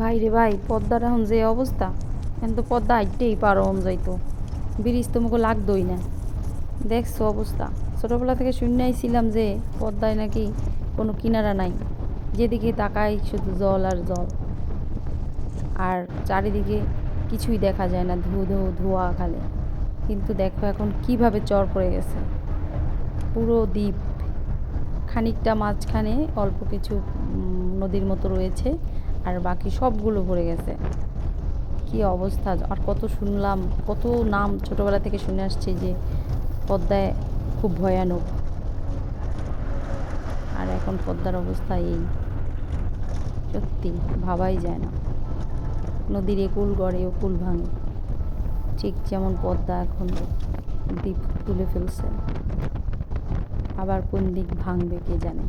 ভাই রে ভাই, পদ্মার এখন যে অবস্থা, এখন তো পদ্মা আইটেই পারো যাইতো ব্রিজ তো মুখে লাগতোই না। দেখছ অবস্থা। ছোটোবেলা থেকে শুনেই ছিলাম যে পদ্মায় নাকি কোনো কিনারা নাই। যেদিকে তাকাই শুধু জল আর জল। আর চারিদিকে কিছুই দেখা যায় না, ধু ধু, ধোয়া খালে। কিন্তু দেখো এখন কীভাবে চর পড়ে গেছে। পুরো দ্বীপ। খানিকটা মাঝখানে অল্প কিছু নদীর মতো রয়েছে। আর বাকি সবগুলো ভরে গেছে। কি অবস্থা? আর কত শুনলাম, কত নাম ছোটবেলা থেকে শুনে আসছে যে পদ্মায় খুব ভয়ানক। আর এখন পদ্মার অবস্থা এই। সত্যি, ভাবাই যায় না। নদীর একুল গড়ে ওকুল ভাঙে। ঠিক যেমন পদ্মা এখন দ্বীপ তুলে ফেলছে। আবার কোন দিক ভাঙবে কে জানে।